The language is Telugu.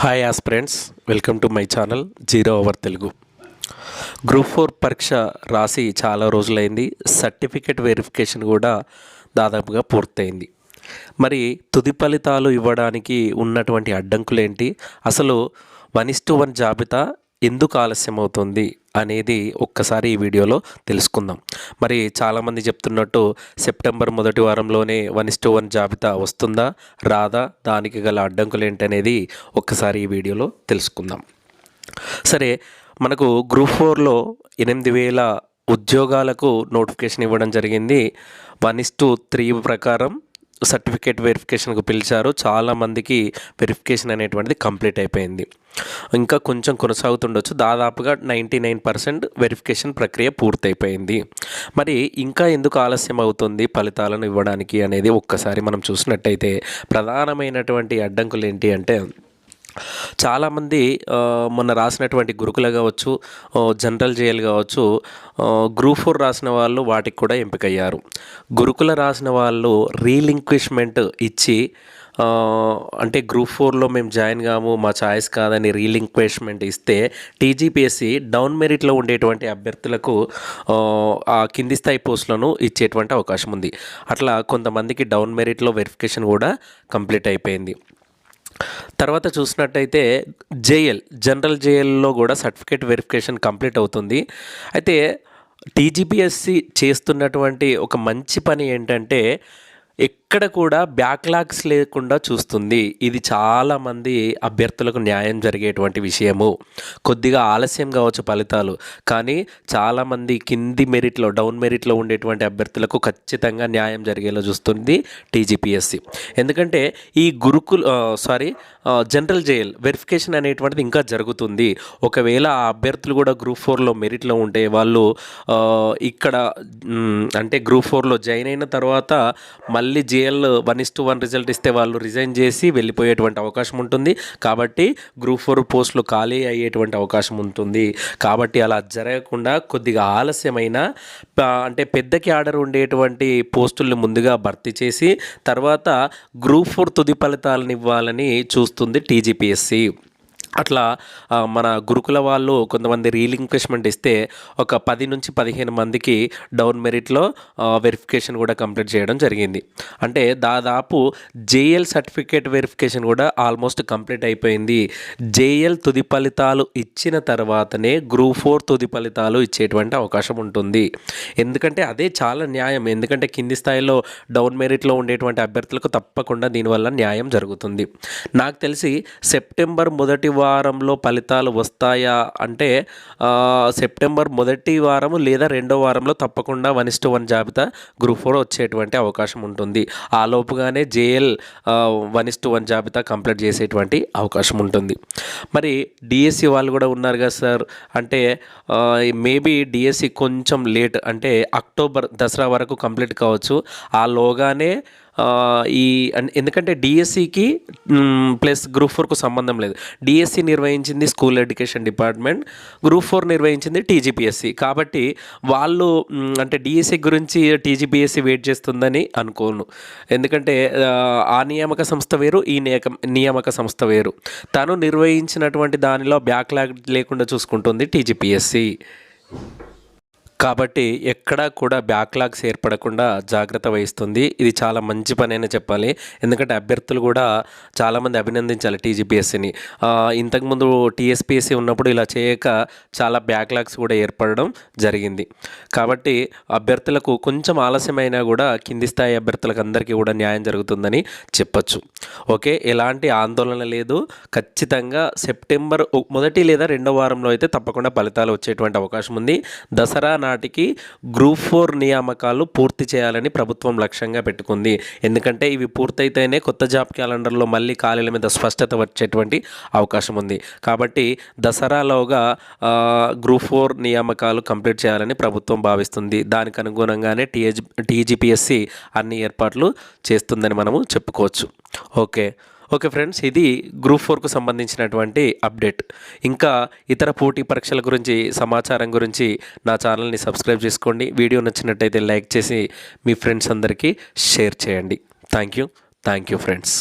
Hi as friends welcome to my channel zero hour Telugu group four పరీక్ష రాసి చాలా రోజులైంది. సర్టిఫికెట్ వెరిఫికేషన్ కూడా దాదాపుగా పూర్తయింది. మరి తుది ఫలితాలు ఇవ్వడానికి ఉన్నటువంటి అడ్డంకులు ఏంటి? అసలు వన్ ఇస్ టు వన్ జాబితా ఎందుకు ఆలస్యం అవుతుంది అనేది ఒక్కసారి ఈ వీడియోలో తెలుసుకుందాం. మరి చాలామంది చెప్తున్నట్టు సెప్టెంబర్ మొదటి వారంలోనే వన్ ఇస్ వన్ జాబితా వస్తుందా? రాదా? దానికి గల అడ్డంకులు ఏంటనేది ఒక్కసారి ఈ వీడియోలో తెలుసుకుందాం. సరే మనకు గ్రూప్ ఫోర్లో ఎనిమిది వేల ఉద్యోగాలకు నోటిఫికేషన్ ఇవ్వడం జరిగింది. వన్ ఇస్ టు త్రీ ప్రకారం సర్టిఫికేట్ వెరిఫికేషన్కు పిలిచారు. చాలామందికి వెరిఫికేషన్ అనేటువంటిది కంప్లీట్ అయిపోయింది. ఇంకా కొంచెం కొనసాగుతుండొచ్చు. దాదాపుగా నైంటీ నైన్ పర్సెంట్ వెరిఫికేషన్ ప్రక్రియ పూర్తయిపోయింది. మరి ఇంకా ఎందుకు ఆలస్యం అవుతుంది ఫలితాలను ఇవ్వడానికి అనేది ఒక్కసారి మనం చూసినట్టయితే ప్రధానమైనటువంటి అడ్డంకులు ఏంటి అంటే చాలామంది మొన్న రాసినటువంటి గురుకుల కావచ్చు జనరల్ జేఎల్ కావచ్చు గ్రూప్ ఫోర్ రాసిన వాళ్ళు వాటికి కూడా ఎంపికయ్యారు. గురుకుల రాసిన వాళ్ళు రీలింక్విష్మెంట్ ఇచ్చి అంటే గ్రూప్ ఫోర్లో మేము జాయిన్ కాము మా ఛాయిస్ కాదని రీలింక్వేష్మెంట్ ఇస్తే టీజీపీఎస్సి డౌన్ మెరిట్లో ఉండేటువంటి అభ్యర్థులకు ఆ, ఆ కింది స్థాయి పోస్టులను ఇచ్చేటువంటి అవకాశం ఉంది. అట్లా కొంతమందికి డౌన్ మెరిట్లో వెరిఫికేషన్ కూడా కంప్లీట్ అయిపోయింది. తర్వాత చూసినట్టయితే జేఎల్ జనరల్ జేఎల్లో కూడా సర్టిఫికేట్ వెరిఫికేషన్ కంప్లీట్ అవుతుంది. అయితే టీజీపీఎస్సి చేస్తున్నటువంటి ఒక మంచి పని ఏంటంటే ఎక్కడ కూడా బ్యాక్లాగ్స్ లేకుండా చూస్తుంది. ఇది చాలామంది అభ్యర్థులకు న్యాయం జరిగేటువంటి విషయము. కొద్దిగా ఆలస్యం కావచ్చు ఫలితాలు. కానీ చాలామంది కింది మెరిట్లో డౌన్ మెరిట్లో ఉండేటువంటి అభ్యర్థులకు ఖచ్చితంగా న్యాయం జరిగేలా చూస్తుంది టీజీపీఎస్సి. ఎందుకంటే ఈ Gurukul sorry general JL verification అనేటువంటిది ఇంకా జరుగుతుంది. ఒకవేళ ఆ అభ్యర్థులు కూడా గ్రూప్ ఫోర్లో మెరిట్లో ఉంటే వాళ్ళు ఇక్కడ అంటే గ్రూప్ ఫోర్లో జాయిన్ అయిన తర్వాత మళ్ళీ JL one is to one result ఇస్తే వాళ్ళు రిజైన్ చేసి వెళ్ళిపోయేటువంటి అవకాశం ఉంటుంది. కాబట్టి గ్రూప్ ఫోర్ పోస్టులు ఖాళీ అయ్యేటువంటి అవకాశం ఉంటుంది. కాబట్టి అలా జరగకుండా కొద్దిగా ఆలస్యమైన అంటే పెద్దకి ఆర్డర్ ఉండేటువంటి పోస్టుల్ని ముందుగా భర్తీ చేసి తర్వాత గ్రూప్ ఫోర్ తుది ఫలితాలను ఇవ్వాలని చూస్తుంది టీజీపీఎస్సి. అట్లా మన గురుకుల వాళ్ళు కొంతమంది రీలింక్విష్మెంట్ ఇస్తే ఒక పది నుంచి పదిహేను మందికి డౌన్ మెరిట్లో వెరిఫికేషన్ కూడా కంప్లీట్ చేయడం జరిగింది. అంటే దాదాపు జేఎల్ సర్టిఫికేట్ వెరిఫికేషన్ కూడా ఆల్మోస్ట్ కంప్లీట్ అయిపోయింది. జేఎల్ తుది ఫలితాలు ఇచ్చిన తర్వాతనే గ్రూప్ ఫోర్ తుది ఫలితాలు ఇచ్చేటువంటి అవకాశం ఉంటుంది. ఎందుకంటే అదే చాలా న్యాయం. ఎందుకంటే కింది స్థాయిలో డౌన్ మెరిట్లో ఉండేటువంటి అభ్యర్థులకు తప్పకుండా దీనివల్ల న్యాయం జరుగుతుంది. నాకు తెలిసి సెప్టెంబర్ మొదటి వారంలో ఫలితాలు వస్తాయా అంటే సెప్టెంబర్ మొదటి వారము లేదా రెండో వారంలో తప్పకుండా వన్ ఇస్ టు వన్ జాబితా గ్రూప్ ఫోర్ వచ్చేటువంటి అవకాశం ఉంటుంది. ఆ లోపుగానే JL one is to one జాబితా కంప్లీట్ చేసేటువంటి అవకాశం ఉంటుంది. మరి డిఎస్సి వాళ్ళు కూడా ఉన్నారు కదా సార్ అంటే మేబీ డిఎస్సి కొంచెం లేట్ అంటే అక్టోబర్ దసరా వరకు కంప్లీట్ కావచ్చు. ఆ లోగానే ఈ ఎందుకంటే డిఎస్సికి ప్లస్ గ్రూప్ ఫోర్కు సంబంధం లేదు. డిఎస్సి నిర్వహించింది school education department group four నిర్వహించింది టీజీపీఎస్సి కాబట్టి వాళ్ళు అంటే డిఎస్సి గురించి టీజీపీఎస్సి వెయిట్ చేస్తుందని అనుకోను. ఎందుకంటే ఆ, నియామక సంస్థ వేరు ఈ నియక నియామక సంస్థ వేరు. తను నిర్వహించినటువంటి దానిలో బ్యాక్లాగ్ లేకుండా చూసుకుంటుంది టీజీపీఎస్సి కాబట్టి ఎక్కడా కూడా బ్యాక్లాగ్స్ ఏర్పడకుండా జాగ్రత్త వహిస్తుంది. ఇది చాలా మంచి పని అని చెప్పాలి. ఎందుకంటే అభ్యర్థులు కూడా చాలామంది అభినందించాలి టీజీపీఎస్సీని. ఇంతకుముందు టీఎస్పీఎస్సీ ఉన్నప్పుడు ఇలా చేయక చాలా బ్యాక్లాగ్స్ కూడా ఏర్పడడం జరిగింది. కాబట్టి అభ్యర్థులకు కొంచెం ఆలస్యమైనా కూడా కింది స్థాయి అభ్యర్థులకు అందరికీ కూడా న్యాయం జరుగుతుందని చెప్పచ్చు. ఓకే ఎలాంటి ఆందోళన లేదు. ఖచ్చితంగా సెప్టెంబర్ మొదటి లేదా రెండో వారంలో అయితే తప్పకుండా ఫలితాలు వచ్చేటువంటి అవకాశం ఉంది. దసరా నా నాటికి గ్రూప్ ఫోర్ నియామకాలు పూర్తి చేయాలని ప్రభుత్వం లక్ష్యంగా పెట్టుకుంది. ఎందుకంటే ఇవి పూర్తయితేనే కొత్త జాబ్ క్యాలెండర్లో మళ్ళీ ఖాళీల మీద స్పష్టత వచ్చేటువంటి అవకాశం ఉంది. కాబట్టి దసరాలోగా గ్రూప్ ఫోర్ నియామకాలు కంప్లీట్ చేయాలని ప్రభుత్వం భావిస్తుంది. దానికి అనుగుణంగానే టీహెచ్ టీజీపీఎస్సి అన్ని ఏర్పాట్లు చేస్తుందని మనము చెప్పుకోవచ్చు. ఓకే. ఓకే ఫ్రెండ్స్ ఇది గ్రూప్ ఫోర్కు సంబంధించినటువంటి అప్డేట్. ఇంకా ఇతర పోటీ పరీక్షల గురించి సమాచారం గురించి నా ఛానల్ని సబ్స్క్రైబ్ చేసుకోండి. వీడియో నచ్చినట్టయితే లైక్ చేసి మీ ఫ్రెండ్స్ అందరికీ షేర్ చేయండి. Thank you thank you friends.